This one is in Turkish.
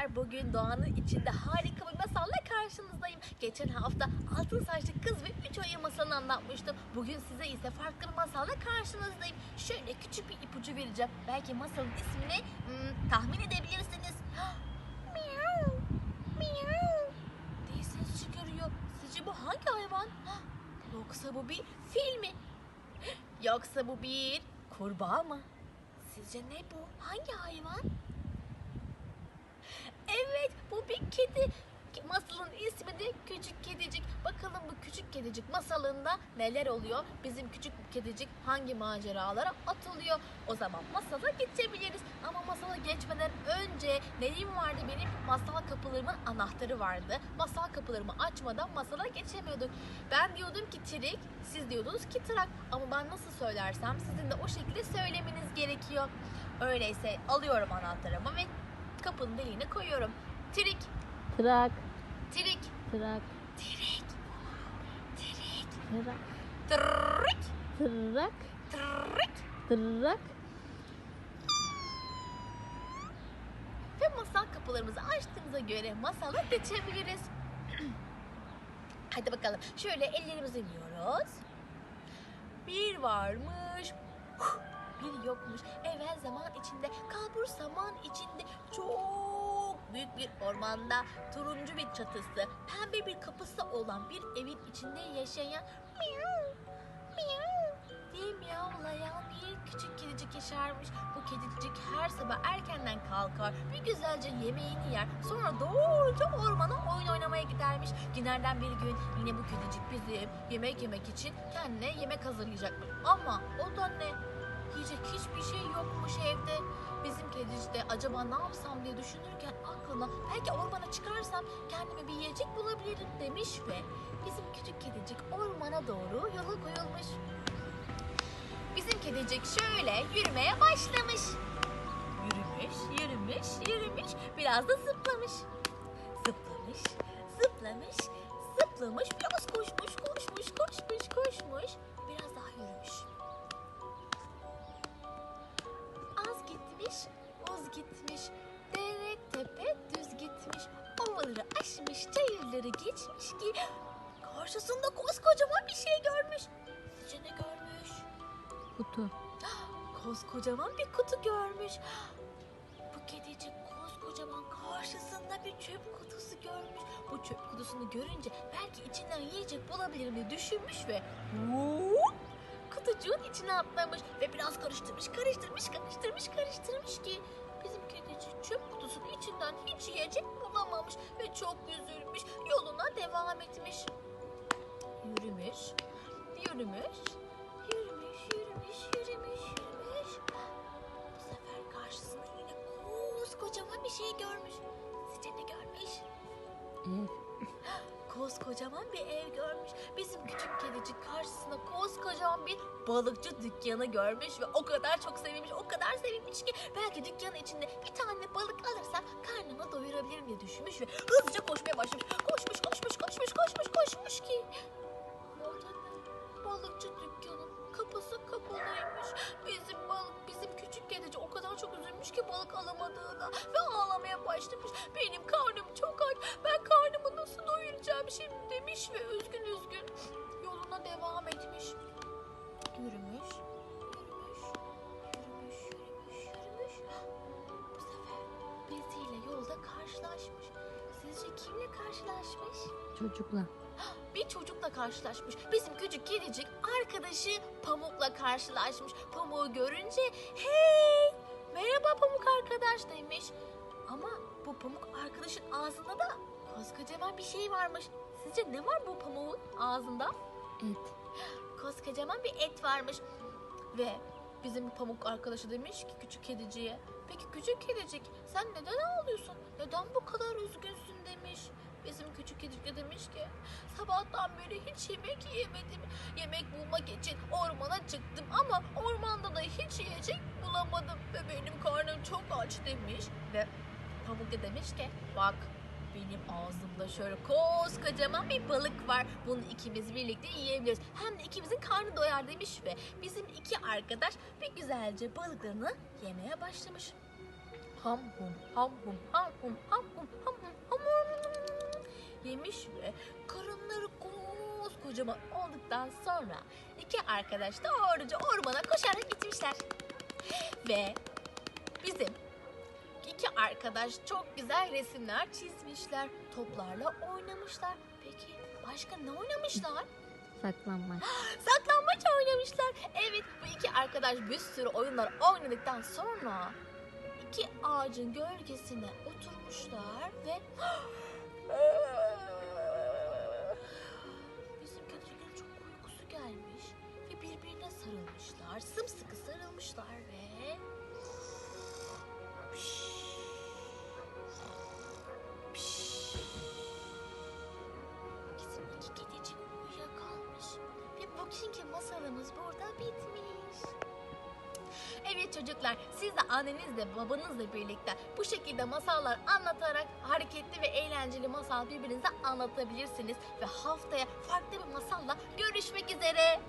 çocuklar bugün doğanın içinde harika bir masalla karşınızdayım. Geçen hafta altın saçlı kız ve üç ayı masalını anlatmıştım. Bugün size ise farklı bir masalla karşınızdayım. Şöyle küçük bir ipucu vereceğim. Belki masalın ismini hmm, tahmin edebilirsiniz. Miau, miau diye ses çıkarıyor. Sizce bu hangi hayvan? Yoksa bu bir fil mi? Yoksa bu bir kurbağa mı? Sizce ne bu? Hangi hayvan? Evet bu bir kedi. Masalın ismi de Küçük Kedicik. Bakalım bu Küçük Kedicik masalında neler oluyor? Bizim Küçük Kedicik hangi maceralara atılıyor? O zaman masala geçebiliriz. Ama masala geçmeden önce neyim vardı benim? Masal kapılarımın anahtarı vardı. Masal kapılarımı açmadan masala geçemiyorduk. Ben diyordum ki trik, siz diyordunuz ki trak. Ama ben nasıl söylersem sizin de o şekilde söylemeniz gerekiyor. Öyleyse alıyorum anahtarımı ve kapının deliğine koyuyorum. Trik, Trak, trik, trak, trik, trik, trak, trik, trak, trik. trak. Ve masal kapılarımızı açtığımıza göre masala geçebiliriz. Hadi bakalım. Şöyle ellerimizi yiyoruz. Bir varmış, bir yokmuş. Evvel zaman içinde, kalbur zaman içinde çok büyük bir ormanda turuncu bir çatısı, pembe bir kapısı olan bir evin içinde yaşayan miyav, miyav diye miyavlayan bir küçük kedicik yaşarmış. Bu kedicik her sabah erkenden kalkar, bir güzelce yemeğini yer, sonra doğruca ormana oyun oynamaya gidermiş. Günlerden bir gün yine bu kedicik bizim yemek yemek için kendine yemek hazırlayacakmış. Ama o da ne? Hiçbir şey yokmuş evde. Bizim kedicik de acaba ne yapsam diye düşünürken aklına belki ormana çıkarsam kendime bir yiyecek bulabilirim demiş ve bizim küçük kedicik ormana doğru yola koyulmuş. Bizim kedicik şöyle yürümeye başlamış. Yürümüş, yürümüş, yürümüş. Biraz da zıplamış. Zıplamış, zıplamış, zıplamış. Biraz koşmuş, karşısında koskocaman bir şey görmüş. Sizce ne görmüş? Kutu. Koskocaman bir kutu görmüş. Bu kedicik koskocaman karşısında bir çöp kutusu görmüş. Bu çöp kutusunu görünce belki içinden yiyecek bulabilirim diye düşünmüş ve hop, kutucuğun içine atlamış ve biraz karıştırmış, karıştırmış, karıştırmış, karıştırmış ki bizim kedicik çöp kutusunun içinden hiç yiyecek bulamamış ve çok üzülmüş. Yoluna devam etmiş. Yürümüş, yürümüş, yürümüş, yürümüş, yürümüş. Bu sefer karşısında yine koskocaman bir şey görmüş. Sizce ne görmüş? Koskocaman bir ev görmüş. Bizim küçük kedicik karşısında koskocaman bir balıkçı dükkanı görmüş ve o kadar çok sevinmiş, o kadar sevinmiş ki belki dükkanın içinde bir tane balık alırsam karnımı doyurabilirim diye düşünmüş ve hızlıca koşmaya başlamış. Koşmuş, koşmuş, koşmuş, koşmuş, koşmuş ki? Balıkçı dükkanın kapısı kapalıymış. Bizim balık, bizim küçük kedicik o kadar çok üzülmüş ki balık alamadığına ve ağlamaya başlamış. Benim karnım çok aç. Ben karnımı nasıl doyuracağım şimdi demiş ve üzgün üzgün yoluna devam etmiş. Yürümüş, yürümüş, yürümüş, yürümüş, yürümüş. Bu sefer beziyle yolda karşılaşmış. Sizce kimle karşılaşmış? Çocukla. Bir çocukla karşılaşmış. Bizim küçük kedicik arkadaşı Pamuk'la karşılaşmış. Pamuk'u görünce hey merhaba Pamuk arkadaş demiş. Ama bu Pamuk arkadaşın ağzında da koskocaman bir şey varmış. Sizce ne var bu Pamuk'un ağzında? Et. Koskocaman bir et varmış. Ve bizim pamuk arkadaşı demiş ki küçük kediciye. Peki küçük kedicik sen neden ağlıyorsun? Neden bu kadar üzgünsün demiş. Bizim küçük kedicik de demiş ki sabahtan beri hiç yemek yiyemedim. Yemek bulmak için ormana çıktım ama ormanda da hiç yiyecek bulamadım. Ve benim karnım çok aç demiş. Ve pamuk da demiş ki bak benim ağzımda şöyle koskocaman bir balık var. Bunu ikimiz birlikte yiyebiliriz. Hem de ikimizin karnı doyar demiş ve bizim iki arkadaş bir güzelce balıklarını yemeye başlamış. ham hum ham hum ham hum ham hum ham hum ham hum yemiş ve karınları koskocaman olduktan sonra iki arkadaş da doğruca ormana koşarak gitmişler. Ve bizim iki arkadaş çok güzel resimler çizmişler. Toplarla oynamışlar. Peki başka ne oynamışlar? Saklanmaç. Saklambaç oynamışlar. Evet bu iki arkadaş bir sürü oyunlar oynadıktan sonra iki ağacın gölgesine oturmuşlar ve bizim kötülüklerin çok uykusu gelmiş ve birbirine sarılmışlar. Sımsıkı sarılmışlar Evet çocuklar siz de annenizle babanızla birlikte bu şekilde masallar anlatarak hareketli ve eğlenceli masal birbirinize anlatabilirsiniz. Ve haftaya farklı bir masalla görüşmek üzere.